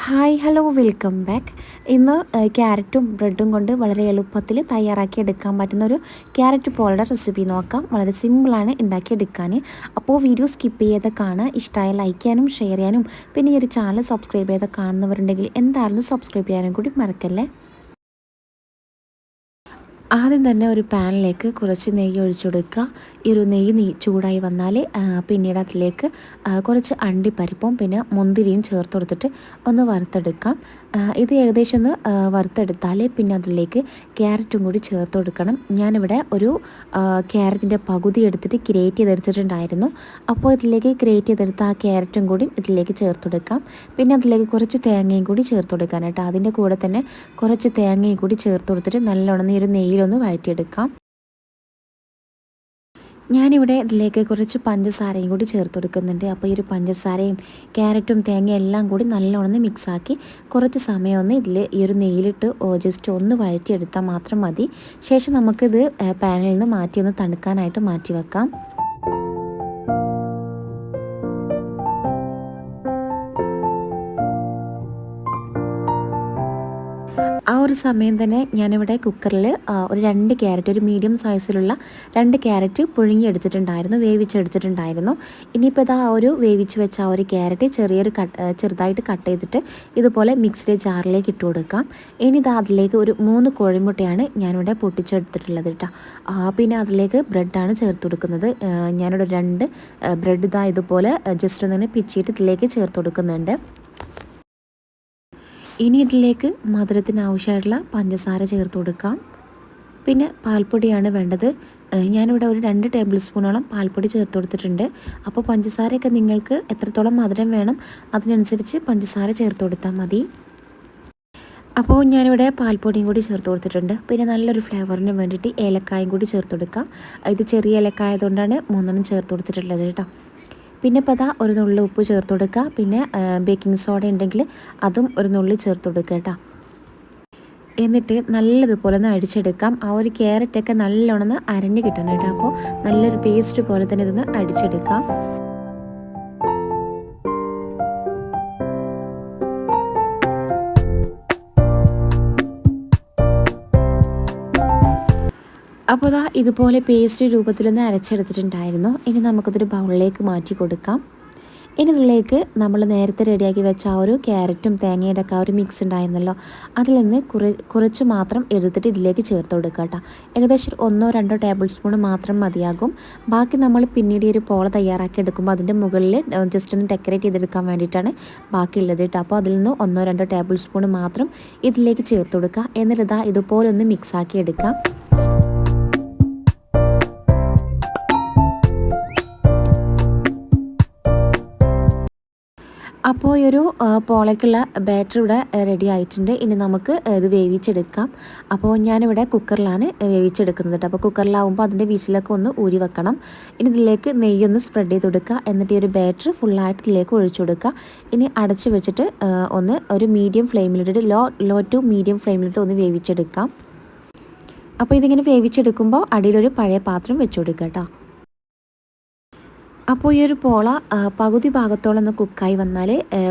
Hi hello welcome back. ഇന്ന് ക്യാരറ്റും ബ്രെഡും കൊണ്ട് വളരെ എളുപ്പത്തിൽ തയ്യാറാക്കി എടുക്കാൻ പറ്റുന്ന ഒരു ക്യാരറ്റ് പോളുടെ റെസിപ്പി നോക്കാം. വളരെ സിമ്പിളാണ് ഉണ്ടാക്കിയെടുക്കാൻ അപ്പോൾ വീഡിയോ സ്കിപ്പ് ചെയ്ത് കാണുക ഇഷ്ടമായ ലൈക്ക് ചെയ്യാനും ഷെയർ ചെയ്യാനും പിന്നെ ഈ ഒരു ചാനൽ സബ്സ്ക്രൈബ് ചെയ്ത് കാണുന്നവരുണ്ടെങ്കിൽ എന്തായാലും സബ്സ്ക്രൈബ് ചെയ്യാനും കൂടി മറക്കല്ലേ? ആദ്യം തന്നെ ഒരു പാനിലേക്ക് കുറച്ച് നെയ്യ് ഒഴിച്ചു കൊടുക്കുക. ഈ ഒരു നെയ്യ് നീ ചൂടായി വന്നാൽ പിന്നീട് അതിലേക്ക് കുറച്ച് അണ്ടിപ്പരിപ്പും പിന്നെ മുന്തിരിയും ചേർത്ത് കൊടുത്തിട്ട് ഒന്ന് വറുത്തെടുക്കാം. ഇത് ഏകദേശം ഒന്ന് വറുത്തെടുത്താൽ പിന്നെ അതിലേക്ക് ക്യാരറ്റും കൂടി ചേർത്ത് കൊടുക്കണം. ഞാനിവിടെ ഒരു ക്യാരറ്റിന്റെ പകുതി എടുത്തിട്ട് ക്രിയേറ്റ് ചെയ്തെടുത്തിട്ടുണ്ടായിരുന്നു. അപ്പോൾ ഇതിലേക്ക് ക്രിയേറ്റ് ചെയ്തെടുത്ത ആ ക്യാരറ്റും കൂടി ഇതിലേക്ക് ചേർത്ത് കൊടുക്കാം. പിന്നെ അതിലേക്ക് കുറച്ച് തേങ്ങയും കൂടി ചേർത്ത് കൊടുക്കാനായിട്ട് അതിന്റെ കൂടെ തന്നെ കുറച്ച് തേങ്ങയും കൂടി ചേർത്ത് കൊടുത്തിട്ട് നല്ലോണം ഈ ഒരു നെയ്യിൽ ഒന്ന് വഴറ്റിയെടുക്കാം. ഞാനിവിടെ ഇതിലേക്ക് കുറച്ച് പഞ്ചസാരയും കൂടി ചേർത്ത് കൊടുക്കുന്നുണ്ട്. അപ്പോൾ ഈ ഒരു പഞ്ചസാരയും ക്യാരറ്റും തേങ്ങയും എല്ലാം കൂടി നല്ലോണം മിക്സാക്കി കുറച്ച് സമയം ഒന്ന് ഇതിൽ ഈ ഒരു നെയ്യിലിട്ട് ജസ്റ്റ് ഒന്ന് വഴറ്റിയെടുത്താൽ മാത്രം മതി. ശേഷം നമുക്കിത് പാനിൽ നിന്ന് മാറ്റി ഒന്ന് തണുക്കാനായിട്ട് മാറ്റി വെക്കാം ആ ഒരു സമയം തന്നെ ഞാനിവിടെ കുക്കറിൽ ഒരു രണ്ട് ക്യാരറ്റ് ഒരു മീഡിയം സൈസിലുള്ള രണ്ട് ക്യാരറ്റ് പുഴുങ്ങി എടുത്തിട്ടുണ്ടായിരുന്നു വേവിച്ചെടുത്തിട്ടുണ്ടായിരുന്നു. ഇനിയിപ്പോൾ ഇതാ ഒരു വേവിച്ച് വെച്ച ആ ഒരു ക്യാരറ്റ് ചെറിയൊരു കട്ട് ചെറുതായിട്ട് കട്ട് ചെയ്തിട്ട് ഇതുപോലെ മിക്സ്ഡ് ജാറിലേക്ക് ഇട്ട് കൊടുക്കാം. ഇനി ഇതാ അതിലേക്ക് ഒരു മൂന്ന് കോഴിമുട്ടയാണ് ഞാനിവിടെ പൊട്ടിച്ചെടുത്തിട്ടുള്ളത് കേട്ടോ. പിന്നെ അതിലേക്ക് ബ്രെഡാണ് ചേർത്ത് കൊടുക്കുന്നത്. ഞാനിവിടെ രണ്ട് ബ്രെഡ് ഇതാ ഇതുപോലെ ജസ്റ്റ് ഒന്ന് പിച്ചിട്ട് ഇതിലേക്ക് ചേർത്ത് കൊടുക്കുന്നുണ്ട്. ഇനി ഇതിലേക്ക് മധുരത്തിന് ആവശ്യമായിട്ടുള്ള പഞ്ചസാര ചേർത്ത് കൊടുക്കാം. പിന്നെ പാൽപ്പൊടിയാണ് വേണ്ടത്. ഞാനിവിടെ ഒരു രണ്ട് ടേബിൾ സ്പൂണോളം പാൽപ്പൊടി ചേർത്ത് കൊടുത്തിട്ടുണ്ട്. അപ്പോൾ പഞ്ചസാരയൊക്കെ നിങ്ങൾക്ക് എത്രത്തോളം മധുരം വേണം അതിനനുസരിച്ച് പഞ്ചസാര ചേർത്ത് കൊടുത്താൽ മതി. അപ്പോൾ ഞാനിവിടെ പാൽപ്പൊടിയും കൂടി ചേർത്ത് കൊടുത്തിട്ടുണ്ട്. പിന്നെ നല്ലൊരു ഫ്ലേവറിന് വേണ്ടിയിട്ട് ഏലക്കായും കൂടി ചേർത്ത് കൊടുക്കാം. ഇത് ചെറിയ ഏലക്കായതുകൊണ്ടാണ് മൂന്നെണ്ണം ചേർത്ത് കൊടുത്തിട്ടുള്ളത് കേട്ടോ. പിന്നെ ഇപ്പോൾ അതാ ഒരു നുള്ളി ഉപ്പ് ചേർത്ത് കൊടുക്കുക പിന്നെ ബേക്കിംഗ് സോഡ ഉണ്ടെങ്കിൽ അതും ഒരു നുള്ളി ചേർത്ത് കൊടുക്കുക കേട്ടോ എന്നിട്ട് നല്ലതുപോലെ ഒന്ന് അടിച്ചെടുക്കാം. ആ ഒരു ക്യാരറ്റൊക്കെ നല്ലോണം അരഞ്ഞ് കിട്ടണം കേട്ടോ അപ്പോൾ നല്ലൊരു പേസ്റ്റ് പോലെ തന്നെ ഇതൊന്ന് അടിച്ചെടുക്കാം. അപ്പോൾ അതാ ഇതുപോലെ പേസ്റ്റ് രൂപത്തിലൊന്ന് അരച്ചെടുത്തിട്ടുണ്ടായിരുന്നു. ഇനി നമുക്കതൊരു ബൗളിലേക്ക് മാറ്റി കൊടുക്കാം. ഇനി ഇതിലേക്ക് നമ്മൾ നേരത്തെ റെഡിയാക്കി വെച്ച ആ ഒരു ക്യാരറ്റും തേങ്ങയുടെ ഒക്കെ ആ ഒരു മിക്സ് ഉണ്ടായിരുന്നല്ലോ അതിൽ നിന്ന് കുറെ കുറച്ച് മാത്രം എടുത്തിട്ട് ഇതിലേക്ക് ചേർത്ത് കൊടുക്കുക കേട്ടോ. ഏകദേശം ഒന്നോ രണ്ടോ ടേബിൾ സ്പൂൺ മാത്രം മതിയാകും. ബാക്കി നമ്മൾ പിന്നീട് ഒരു പോള തയ്യാറാക്കി എടുക്കുമ്പോൾ അതിന്റെ മുകളിൽ ജസ്റ്റ് ഒന്ന് ഡെക്കറേറ്റ് ചെയ്തെടുക്കാൻ വേണ്ടിയിട്ടാണ് ബാക്കിയുള്ളത് കേട്ടോ. അപ്പോൾ അതിൽ നിന്ന് ഒന്നോ രണ്ടോ ടേബിൾ സ്പൂൺ മാത്രം ഇതിലേക്ക് ചേർത്ത് കൊടുക്കുക. എന്നിട്ട് ഇതാ ഇതുപോലെ ഒന്ന് മിക്സാക്കി എടുക്കാം. അപ്പോൾ ഒരു പോളയ്ക്കുള്ള ബാറ്റർ ഇവിടെ റെഡി ആയിട്ടുണ്ട്. ഇനി നമുക്ക് ഇത് വേവിച്ചെടുക്കാം. അപ്പോൾ ഞാനിവിടെ കുക്കറിലാണ് വേവിച്ചെടുക്കുന്നത്. കേട്ടോ അപ്പോൾ കുക്കറിലാവുമ്പോൾ അതിന്റെ വീച്ചിലൊക്കെ ഒന്ന് ഊരി വെക്കണം. ഇനി ഇതിലേക്ക് നെയ്യൊന്ന് സ്പ്രെഡ് ചെയ്ത് കൊടുക്കുക. എന്നിട്ട് ഈ ഒരു ബാറ്റർ ഫുള്ളായിട്ട് ഇതിലേക്ക് ഒഴിച്ചു കൊടുക്കുക. ഇനി അടച്ച് വെച്ചിട്ട് ഒന്ന് ഒരു മീഡിയം ഫ്ലെയിമിലിട്ട് ലോ ലോ ടു മീഡിയം ഫ്ലെയിമിലിട്ട് ഒന്ന് വേവിച്ചെടുക്കാം. അപ്പോൾ ഇതിങ്ങനെ വേവിച്ചെടുക്കുമ്പോൾ അടിയിലൊരു പഴയ പാത്രം വെച്ചു കൊടുക്കുക കേട്ടോ. അപ്പോൾ ഈ ഒരു പോള പകുതി ഭാഗത്തോളം ഒന്ന് കുക്കായി വന്നാൽ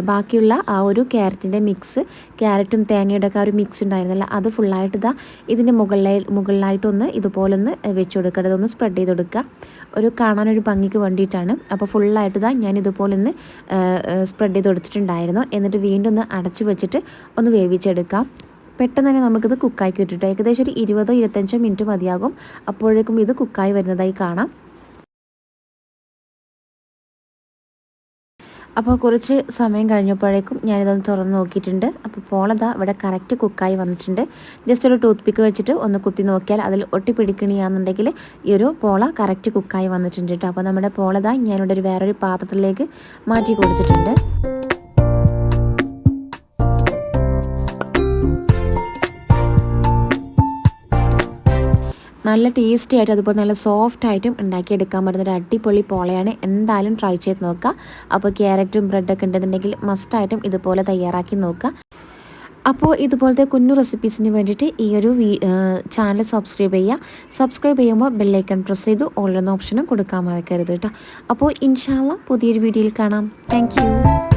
ബാക്കിയുള്ള ആ ഒരു ക്യാരറ്റിന്റെ മിക്സ് ക്യാരറ്റും തേങ്ങയുടെ ഒക്കെ ആ ഒരു മിക്സ് ഉണ്ടായിരുന്നല്ലോ അത് ഫുള്ളായിട്ട് ഇതാ ഇതിന്റെ മുകളിലായി മുകളിലായിട്ടൊന്ന് ഇതുപോലൊന്ന് വെച്ച് കൊടുക്കുക അതൊന്ന് സ്പ്രെഡ് ചെയ്ത് കൊടുക്കുക ഒരു കാണാനൊരു ഭംഗിക്ക് വേണ്ടിയിട്ടാണ്. അപ്പോൾ ഫുള്ളായിട്ട് ഇതാ ഞാൻ ഇതുപോലെ ഒന്ന് സ്പ്രെഡ് ചെയ്ത് കൊടുത്തിട്ടുണ്ടായിരുന്നു എന്നിട്ട് വീണ്ടും ഒന്ന് അടച്ചു വെച്ചിട്ട് ഒന്ന് വേവിച്ചെടുക്കാം. പെട്ടെന്ന് തന്നെ നമുക്കിത് കുക്കായി കിട്ടിയിട്ട് ഏകദേശം ഒരു ഇരുപതോ ഇരുപത്തഞ്ചോ മിനിറ്റ് മതിയാകും. അപ്പോഴേക്കും ഇത് കുക്കായി വരുന്നതായി കാണാം. അപ്പോൾ കുറച്ച് സമയം കഴിഞ്ഞപ്പോഴേക്കും ഞാനിതൊന്ന് തുറന്ന് നോക്കിയിട്ടുണ്ട്. അപ്പോൾ പോളതാ ഇവിടെ കറക്റ്റ് കുക്കായി വന്നിട്ടുണ്ട്. ജസ്റ്റ് ഒരു ടൂത്ത് പിക്ക് വെച്ചിട്ട് ഒന്ന് കുത്തി നോക്കിയാൽ അതിൽ ഒട്ടി പിടിക്കണിയാണെന്നുണ്ടെങ്കിൽ ഈ ഒരു പോള കറക്റ്റ് കുക്കായി വന്നിട്ടുണ്ട് കേട്ടോ. അപ്പോൾ നമ്മുടെ പോളത ഞാനിവിടെ ഒരു വേറൊരു പാത്രത്തിലേക്ക് മാറ്റി കൊടുത്തിട്ടുണ്ട്. നല്ല ടേസ്റ്റി ആയിട്ട് അതുപോലെ നല്ല സോഫ്റ്റ് ആയിട്ടും ഉണ്ടാക്കിയെടുക്കാൻ പറ്റുന്ന ഒരു അടിപൊളി പോളയാണ്. എന്തായാലും ട്രൈ ചെയ്ത് നോക്കുക അപ്പോൾ ക്യാരറ്റും ബ്രെഡൊക്കെ ഉണ്ടെന്നുണ്ടെങ്കിൽ മസ്റ്റായിട്ടും ഇതുപോലെ തയ്യാറാക്കി നോക്കുക അപ്പോൾ ഇതുപോലത്തെ കുഞ്ഞു റെസിപ്പീസിന് വേണ്ടിയിട്ട് ഈ ഒരു ചാനൽ സബ്സ്ക്രൈബ് ചെയ്യുക. സബ്സ്ക്രൈബ് ചെയ്യുമ്പോൾ ബെല്ലൈക്കൺ പ്രസ് ചെയ്ത് ഓൾ എന്ന ഓപ്ഷനും കൊടുക്കാൻ മറക്കരുത് കേട്ടോ. അപ്പോൾ ഇൻഷാല്ല പുതിയൊരു വീഡിയോയിൽ കാണാം. താങ്ക്